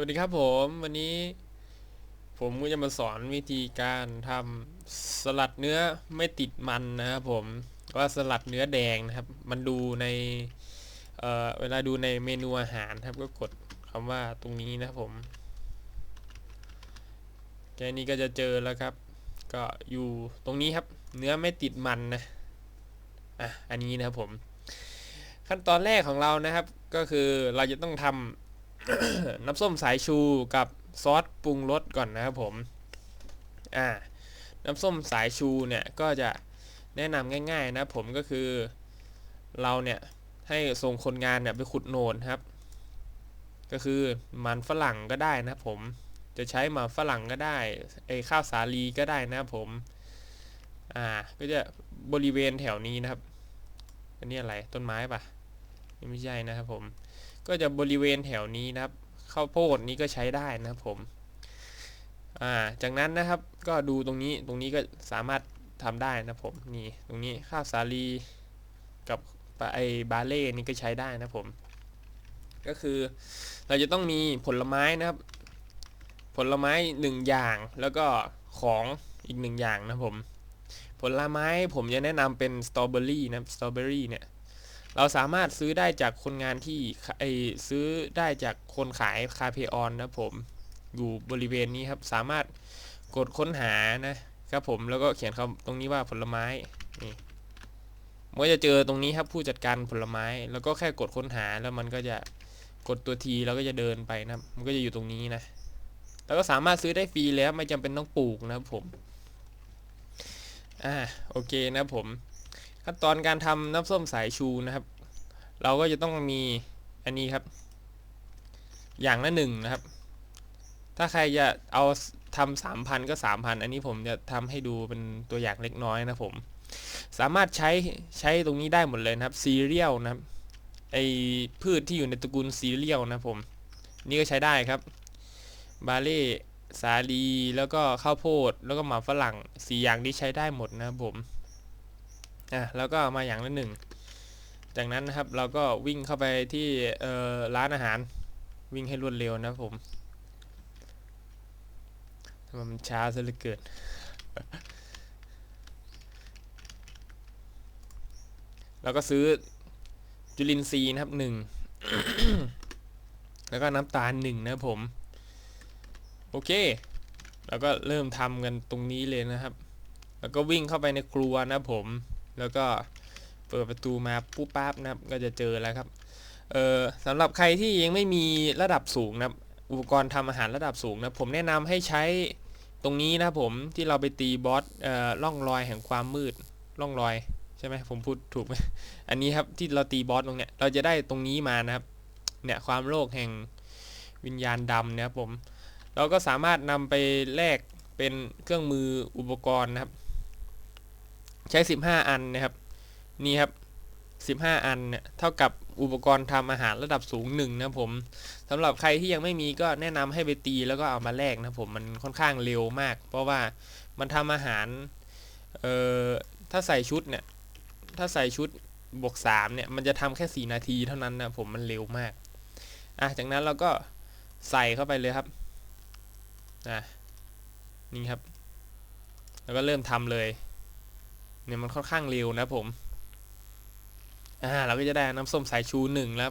วัสดีครับผมวันนี้ ผมก็จะมาสอนวิธีการทำสลัดเนื้อไม่ติดมันนะครับผมว่าสลัดเนื้อแดงนะครับ มันดูในเเวลาดูในเมนูอาหารครับ ก็กดคำว่าตรงนี้นะครับผมแค่นี้ก็จะเจอแล้วครับ ก็อยู่ตรงนี้ครับ เนื้อไม่ติดมันนะอะอันนี้นะครับผม ขั้นตอนแรกของเรานะครับ ก็คือเราจะต้องทำ น้ำส้มสายชูกับซอสปรุงรสก่อนนะครับผมอ่าน้ำส้มสายชูเนี่ยก็จะแนะนำง่าย ๆ นะผมก็คือเราเนี่ยให้ส่งคนงานเนี่ยไปขุดโหนนครับ ก็คือมันฝรั่งก็ได้นะผมจะใช้มันฝรั่งก็ได้ไอข้าวสาลีก็ได้นะผมอ่าก็จะบริเวณแถวนี้นะครับอันนี้อะไรต้นไม้ปะไม่ใช่นะครับผม ก็จะบริเวณแถวนี้นะครับข้าวโพดนี้ก็ใช้ได้นะครับผมอ่าจากนั้นนะครับก็ดูตรงนี้ตรงนี้ก็สามารถทำได้นะครับผมนี่ตรงนี้ข้าวสาลีกับไอบาเล่นี่ก็ใช้ได้นะครับผม ก็คือเราจะต้องมีผลไม้นะครับ ผลไม้หนึ่งอย่างแล้วก็ของอีกหนึ่งอย่างนะครับผม ผลไม้ผมจะแนะนำเป็นสตรอเบอรี่นะครับสตรอเบอรี่เนี่ย เราสามารถซื้อได้จากคนงานที่ไอซื้อได้จากคนขายคาเพออนนะผมอยู่บริเวณนี้ครับ สามารถกดค้นหานะครับผมแล้วก็เขียนคำตรงนี้ว่าผลไม้นี่มันก็จะเจอตรงนี้ครับผู้จัดการผลไม้ แล้วก็แค่กดค้นหาแล้วมันก็จะกดตัวทีแล้วก็จะเดินไปนะมันก็จะอยู่ตรงนี้นะ แล้วก็สามารถซื้อได้ฟรีแล้วไม่จำเป็นต้องปลูกนะครับผม อ่าโอเคนะผม ขั้นตอนการทำน้ำส้มสายชูนะครับ เราก็จะต้องมีอันนี้ครับ อย่างละหนึ่งนะครับ ถ้าใครจะเอาทำสามพันก็สามพันอันนี้ผมจะทำให้ดูเป็นตัวอย่างเล็กน้อยนะผม สามารถใช้ใช้ตรงนี้ได้หมดเลยนะครับซีเรียลนะครับไอพืชที่อยู่ในตระกูลซีเรียลนะผม นี่ก็ใช้ได้ครับ บาเล่สาลีแล้วก็ข้าวโพด แล้วก็หมาฝรั่งสีอย่างนี้ใช้ได้หมดนะครับผม อะแล้วก็มาอย่างละหนึ่งจากนั้นนะครับเราก็วิ่งเข้าไปที่ร้านอาหาร วิ่งให้รวดเร็วนะผมทำไมมันช้าซะเหลือเกินแล้วก็ซื้อจุลินทรีย์นะครับหนึ่งแล้วก็น้ำตาลหนึ่งนะผม โอเค แล้วก็เริ่มทำกันตรงนี้เลยนะครับ แล้วก็วิ่งเข้าไปในครัวนะผม แล้วก็เปิดประตูมาปุ๊บปั๊บนะครับก็จะเจอแล้วครับเออสำหรับใครที่ยังไม่มีระดับสูงนะครับอุปกรณ์ทำอาหารระดับสูงนะผมแนะนำให้ใช้ตรงนี้นะผมที่เราไปตีบอสเอ่อล่องรอยแห่งความมืดล่องรอยใช่ไหมผมพูดถูกไหมอันนี้ครับที่เราตีบอสตรงเนี้ยเราจะได้ตรงนี้มานะครับเนี่ยความโลภแห่งวิญญาณดำนะครับผม เราก็สามารถนำไปแลกเป็นเครื่องมืออุปกรณ์นะครับ ใช้ 15 อันนะครับ นี่ครับ 15 อันเนี่ยเท่ากับอุปกรณ์ทำอาหารระดับสูงหนึ่งนะผมสำหรับใครที่ยังไม่มีก็แนะนำให้ไปตีแล้วก็เอามาแลกนะผมมันค่อนข้างเร็วมาก เพราะว่ามันทำอาหารเอ่อถ้าใส่ชุดเนี่ยถ้าใส่ชุดบวก3เนี่ยมันจะทำแค่ 4 นาทีเท่านั้นนะผมมันเร็วมากอะจากนั้นเราก็ใส่เข้าไปเลยครับอะนี่ครับ แล้วก็เริ่มทำเลย เนี่ยมันค่อนข้างเร็วนะผม อ่าเราก็จะได้น้ำส้มสายชูหนึ่งแล้ว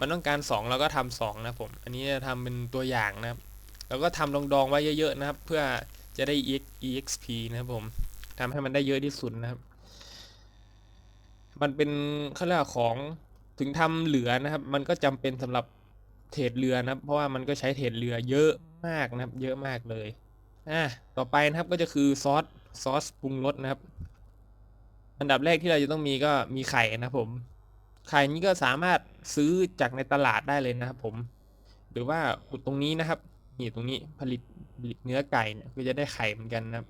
มันต้องการ 2 เราก็ทำสองนะผม อันนี้จะทำเป็นตัวอย่างนะครับ แล้วก็ทำดองๆไว้เยอะๆนะครับ เพื่อจะได้ exp นะครับผมทำให้มันได้เยอะที่สุดนะครับ มันเป็นขาเรียกของถึงทำเหลือนะครับ มันก็จำเป็นสำหรับเทรดเรือนะครับ เพราะว่ามันก็ใช้เทรดเรือเยอะมากนะครับ เยอะมากเลย อะต่อไปนะครับก็จะคือซอสซอสปรุงรสนะครับ อันดับแรกที่เราจะต้องมีก็มีไข่นะผม ไข่นี้ก็สามารถซื้อจากในตลาดได้เลยนะครับผม หรือว่าขุดตรงนี้นะครับนี่ตรงนี้ผลิตผลิตเนื้อไก่เนี่ยก็จะได้ไข่เหมือนกันนะครับ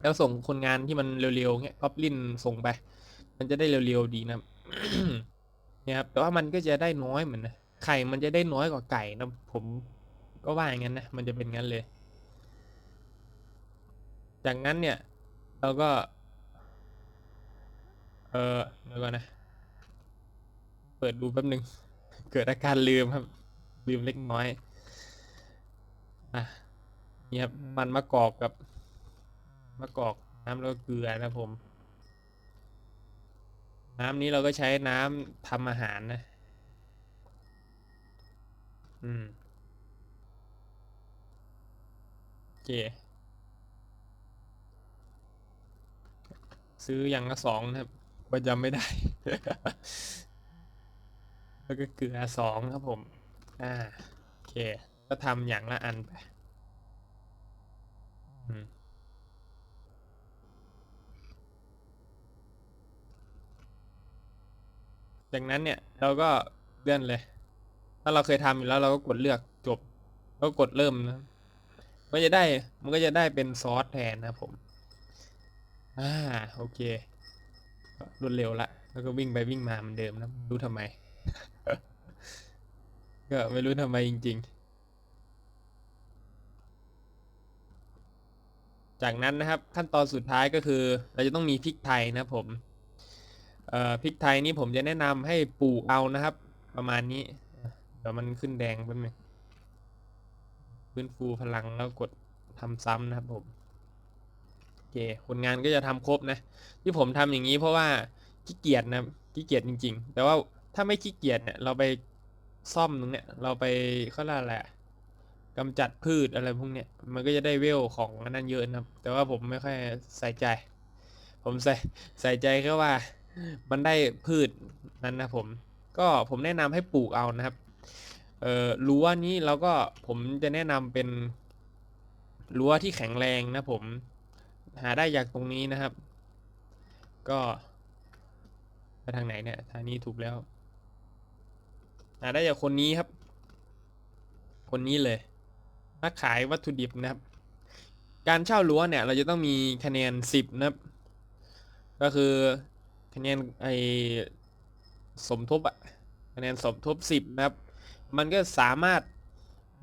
แล้วส่งคนงานที่มันเร็วๆเงี้ยก็ลินส่งไป มันจะได้เร็วๆดีนะครับเนี่ยครับแต่ว่ามันก็จะได้น้อยเหมือนนะไข่มันจะได้น้อยกว่าไก่นะผมก็ว่าอย่างนั้นนะมันจะเป็นงั้นเลย จากนั้นเนี่ยเราก็ เออเดี๋ยวก่อนนะ เปิดดูแป๊บหนึ่งเกิดอาการลืมครับ ลืมเล็กน้อย อะนี่ครับมันมะกอกกับมะกอกน้ำแล้วก็เกลือนะผม น้ำนี้เราก็ใช้น้ำทำอาหารนะ อืมโอเคซื้ออย่างละสองนะครับ ประจำไม่ได้ แล้วก็เกลือสองครับผม อ่า โอเค ก็ทำอย่างละอันไปอืมจากนั้นเนี่ยเราก็เลื่อนเลย ถ้าเราเคยทำอยู่แล้วเราก็กดเลือกจบ แล้วก็กดเริ่มนะก็จะได้มันก็จะได้เป็นซอสแทนนะผม อ่าโอเค รวดเร็วละ แล้วก็วิ่งไปวิ่งมาเหมือนเดิมนะไม่รู้ทำไม ก็ไม่รู้ทำไมจริง ๆ จากนั้นนะครับขั้นตอนสุดท้ายก็คือ เราจะต้องมีพริกไทยนะครับผมพริกไทยนี่ผมจะแนะนำให้ปลูกเอานะครับ ประมาณนี้ เดี๋ยวมันขึ้นแดงแป๊บนึงฟื้นฟูพลังแล้วกดทำซ้ำนะครับผม เคคนงานก็จะทำครบนะ ที่ผมทำอย่างนี้เพราะว่าขี้เกียจนะขี้เกียจจริง ๆ แต่ว่าถ้าไม่ขี้เกียจเนี่ย เราไปซ่อมตรงเนี้ยเราไปเขาเรียกอะไรอะกำจัดพืชอะไรพวกเนี้ยมันก็จะได้เวลของนั้นเยอะนะครับ แต่ว่าผมไม่ค่อยใส่ใจ ผมใส่ใส่ใจแค่ว่ามันได้พืชนั้นนะผม ก็ผมแนะนำให้ปลูกเอานะครับเอ่อรั้วนี้เราก็ผมจะแนะนำเป็นรั้วที่แข็งแรงนะผม หาได้จากตรงนี้นะครับ ก็ไปทางไหนเนี่ยทางนี้ถูกแล้ว หาได้จากคนนี้ครับ คนนี้เลยนักขายวัตถุดิบนะครับ การเช่ารั้วเนี่ย เราจะต้องมีคะแนนสิบนะครับ ก็คือคะแนนไอสมทบอะคะแนนสมทบสิบนะครับ มันก็สามารถ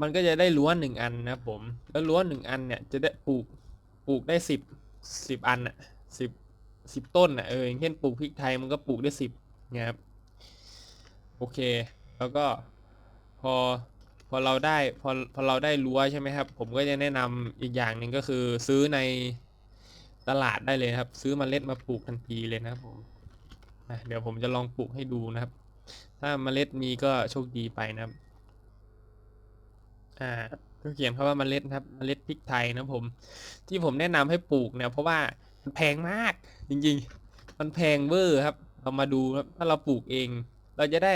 มันก็จะได้รั้วหนึ่งอันนะครับผม แล้วรั้วหนึ่งอันเนี่ยจะได้ปลูกปลูกได้สิบ สิบอันอะสิบสิบต้นอะเอออย่างเช่นปลูกพริกไทยมันก็ปลูกได้สิบนี่ยครับโอเค แล้วก็พอพอเราได้พอพอเราได้รั้วใช่ไหมครับ ผมก็จะแนะนำอีกอย่างหนึ่งก็คือซื้อในตลาดได้เลยครับ ซื้อมเมล็ดมาปลูกทันทีเลยนะครับผมเดี๋ยวผมจะลองปลูกให้ดูนะครับ ถ้าเมล็ดมีก็โชคดีไปนะครับ อ่า ก็เขียนคำว่าเมล็ดครับเมล็ดพริกไทยนะผม ที่ผมแนะนำให้ปลูกเนี่ยเพราะว่ามันแพงมากจริงๆ มันแพงเวอร์ครับ เรามาดูครับถ้าเราปลูกเอง เราจะได้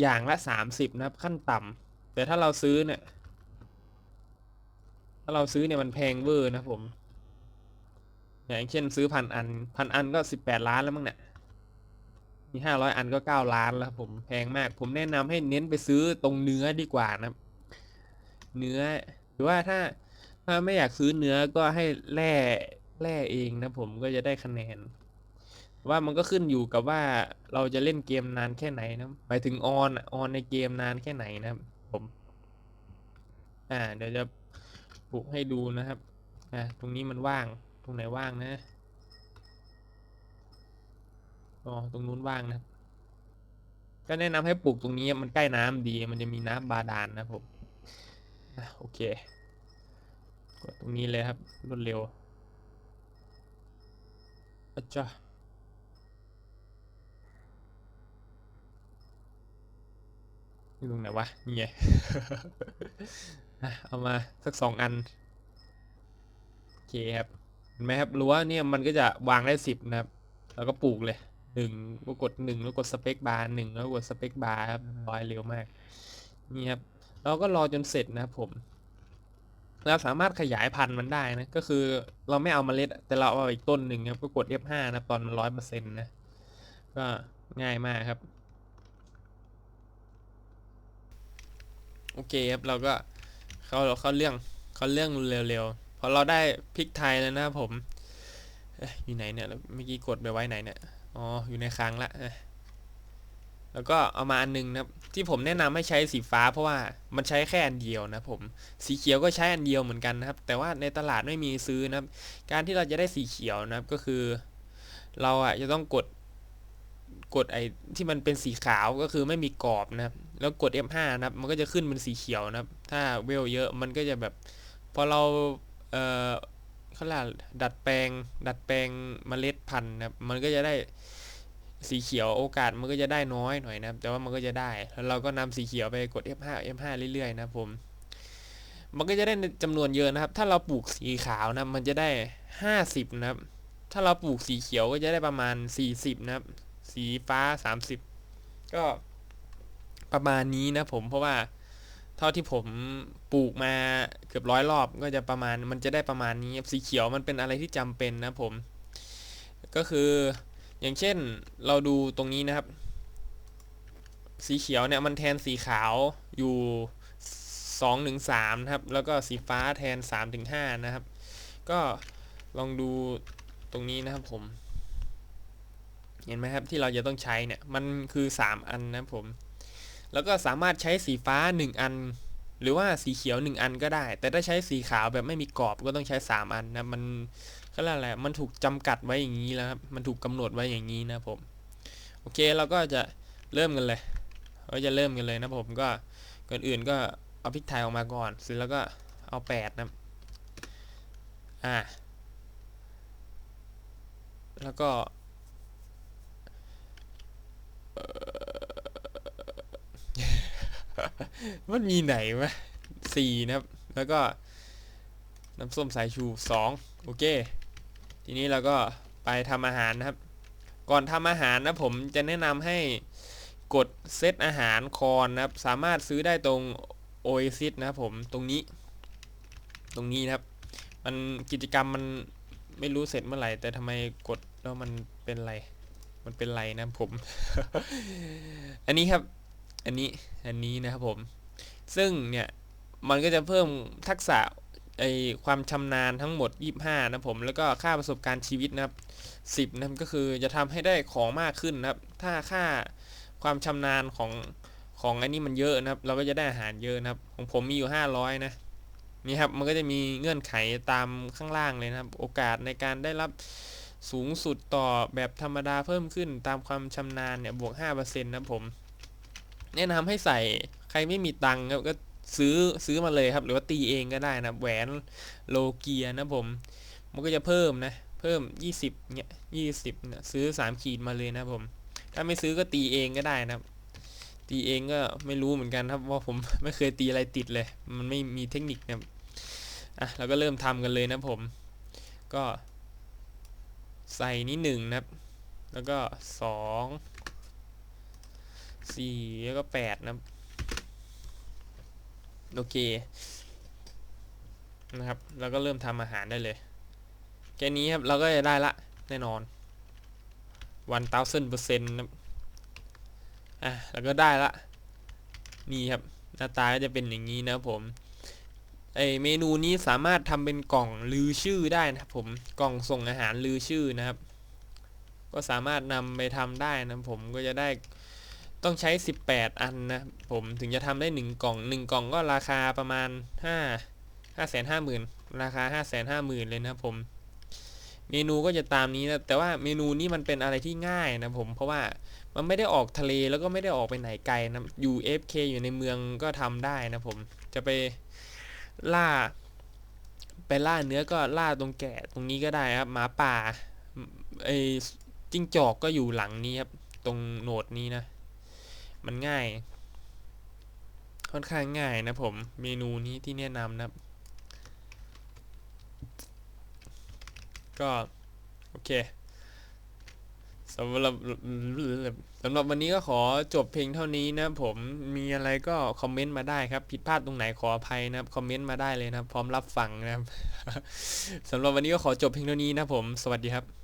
อย่างละสามสิบนะครับ ขั้นต่ำแต่ถ้าเราซื้อเนี่ย ถ้าเราซื้อเนี่ยมันแพงเวอร์นะผมอย่างเช่นซื้อพันอันพันอันก็สิบแปดล้านแล้วมั้งเนี่ยมีห้าร้อยอันก็เก้าล้านแล้วผมแพงมาก ผมแนะนำให้เน้นไปซื้อตรงเนื้อดีกว่านะครับ เนื้อ หรือว่าถ้าถ้าไม่อยากซื้อเนื้อก็ให้แล่แล่เองนะผมก็จะได้คะแนน ว่ามันก็ขึ้นอยู่กับว่าเราจะเล่นเกมนานแค่ไหนนะหมายถึงออนออนในเกมนานแค่ไหนนะครับผม อ่า เดี๋ยวจะปลุกให้ดูนะครับอ่าตรงนี้มันว่าง ตรงไหนว่างนะอ๋อตรงนู้นว่างนะก็แนะนำให้ปลูกตรงนี้มันใกล้น้ำดี มันจะมีน้ำบาดาลนะผม โอเค กดตรงนี้เลยครับ รวดเร็วอาจ้าอยู่ตรงไหนวะ นี่ไง เอามาสักสองอัน โอเคครับ เห็นไหมครับรั้วเนี่ยมันก็จะวางได้สิบนะครับ แล้วก็ปลูกเลยหนึ่งก็กดหนึ่งแล้วกดสเปคบาร์หนึ่งแล้วกดสเปคบาร์ครับร้อยเร็วมาก นี่ครับ เราก็รอจนเสร็จนะครับผมเราสามารถขยายพันธุ์มันได้นะก็คือเราไม่เอาเมล็ด แต่เราเอาอีกต้นหนึ่งครับก็กด F5 นะตอนมันร้อยเปอร์เซ็นต์นะก็ง่ายมากครับ โอเคครับเราก็เขาเขาเรื่องเขาเรื่องเร็วๆพอเราได้พริกไทยแล้วนะครับผมอยู่ไหนเนี่ยเมื่อกี้กดไปไว้ไหนเนี่ยอ๋ออยู่ในคลังละ แล้วก็เอามาอันหนึงนะครับ ที่ผมแนะนำให้ใช้สีฟ้า เพราะว่ามันใช้แค่อันเดียวนะผมสีเขียวก็ใช้อันเดียวเหมือนกันนะครับ แต่ว่าในตลาดไม่มีซื้อนะครับ การที่เราจะได้สีเขียวนะครับก็คือ เราอะจะต้องกดกดไอ้ที่มันเป็นสีขาวก็คือไม่มีกรอบนะครับ แล้วกด F5 นะครับ มันก็จะขึ้นเป็นสีเขียวนะครับ ถ้าเวลเยอะมันก็จะแบบพอเราเอ่อเขาเรียกดัดแปลง ดัดแปลงเมล็ดพันธุ์นะครับ มันก็จะได้ สีเขียวโอกาสมันก็จะได้น้อยหน่อยนะครับ แต่ว่ามันก็จะได้ แล้วเราก็นำสีเขียวไปกด F5 F5 เรื่อยๆนะครับผม มันก็จะได้จำนวนเยอะนะครับ ถ้าเราปลูกสีขาวนะมันจะได้ 50 นะครับ ถ้าเราปลูกสีเขียวก็จะได้ประมาณ 40 นะครับ สีฟ้า 30 ก็ประมาณนี้นะผม เพราะว่าเท่าที่ผมปลูกมาเกือบร้อยรอบก็จะประมาณมันจะได้ประมาณนี้ สีเขียวมันเป็นอะไรที่จำเป็นนะผม ก็คือ อย่างเช่นเราดูตรงนี้นะครับ สีเขียวเนี่ยมันแทนสีขาวอยู่2ถึง3นะครับ แล้วก็สีฟ้าแทน3ถึง5นะครับ ก็ลองดูตรงนี้นะครับผม เห็นไหมครับที่เราจะต้องใช้เนี่ย มันคือ 3 อันนะผม แล้วก็สามารถใช้สีฟ้า 1 อัน หรือว่าสีเขียว 1 อันก็ได้ แต่ถ้าใช้สีขาวแบบไม่มีกรอบก็ต้องใช้ 3 อันนะ มัน ก็แล้วแหละมันถูกจำกัดไว้อย่างนี้แล้วครับมันถูกกำหนดไว้อย่างนี้นะผมโอเคเราก็จะเริ่มกันเลยเราจะเริ่มกันเลยนะผมก็ก่อนอื่นก็เอาพริกไทยออกมาก่อนเสร็จแล้วก็เอาแปดนะอ่าแล้วก็มันมีไหนวะสี่นะครับ แล้วก็ น้ำส้มสายชูสองโอเค ทีนี้เราก็ไปทำอาหารนะครับ ก่อนทำอาหารนะผมจะแนะนำให้กดเซตอาหารคอนนะครับ สามารถซื้อได้ตรง Oasis นะครับผมตรงนี้ ตรงนี้นะครับ มันกิจกรรมมันไม่รู้เสร็จเมื่อไหร่ แต่ทำไมกดแล้วมันเป็นไร มันเป็นไรนะผม อันนี้ครับ อันนี้ อันนี้นะครับผม ซึ่งเนี่ย มันก็จะเพิ่มทักษะ ไอความชำนาญทั้งหมด 25 นะผมแล้วก็ค่าประสบการณ์ชีวิตนะครับ10นะครับก็คือจะทำให้ได้ของมากขึ้นนะครับ ถ้าค่าความชำนาญของของอันนี้มันเยอะนะครับ เราก็จะได้อาหารเยอะนะครับ ของผมมีอยู่ 500 นะนี่ครับมันก็จะมีเงื่อนไขตามข้างล่างเลยนะครับ โอกาสในการได้รับสูงสุดต่อแบบธรรมดาเพิ่มขึ้นตามความชำนาญเนี่ยบวก5%นะผม แนะนำให้ใส่ใครไม่มีตังค์ก็ ซื้อซื้อมาเลยครับ หรือว่าตีเองก็ได้นะแหวนโลเกียนะผม มันก็จะเพิ่มนะ เพิ่ม 20เนี่ย20นี่ยซื้อ 3 ขีดมาเลยนะผม ถ้าไม่ซื้อก็ตีเองก็ได้นะตีเองก็ไม่รู้เหมือนกันครับว่าผมไม่เคยตีอะไรติดเลย มันไม่มีเทคนิคนะอะเราก็เริ่มทำกันเลยนะผม ก็ ใส่นี้หนึ่งนะครับ แล้วก็สองสี่แล้วก็แปดนะครับ โอเคนะครับเราก็เริ่มทำอาหารได้เลย แค่นี้ครับ เราก็จะได้ละ แน่นอน one thousand percent นะอะแล้วก็ได้ละ นี่ครับ หน้าตาก็จะเป็นอย่างนี้นะผมไอเมนูนี้สามารถทำเป็นกล่องลือชื่อได้นะครับผมกล่องส่งอาหารลือชื่อนะครับ ก็สามารถนำไปทำได้นะผมก็จะได้ ต้องใช้ 18 อันนะผมถึงจะทำได้ 1 กล่อง 1 กล่องก็ราคาประมาณ 5 5 5 0 0 0 0 ราคา 5 5 0 0 0 0 เลยนะครับผม เมนูก็จะตามนี้นะ แต่ว่าเมนูนี้มันเป็นอะไรที่ง่ายนะผม เพราะว่ามันไม่ได้ออกทะเลแล้วก็ไม่ได้ออกไปไหนไกลนะ อยู่ FK อยู่ในเมืองก็ทำได้นะผม จะไปล่า ไปล่าเนื้อก็ล่าตรงแกะตรงนี้ก็ได้ครับ หมาป่าไอจิ้งจอกก็อยู่หลังนี้ครับ ตรงโหนดนี้นะ มันง่าย ค่อนข้างง่ายนะผม เมนูนี้ที่แนะนำนะครับก็ โอเคสำหรับสำหรับวันนี้ก็ขอจบเพลงเท่านี้นะผมมีอะไรก็คอมเมนต์มาได้ครับ ผิดพลาดตรงไหนขออภัยนะครับ คอมเมนต์มาได้เลยนะครับ พร้อมรับฟังนะครับสำหรับวันนี้ก็ขอจบเพลงเท่านี้นะผม สวัสดีครับ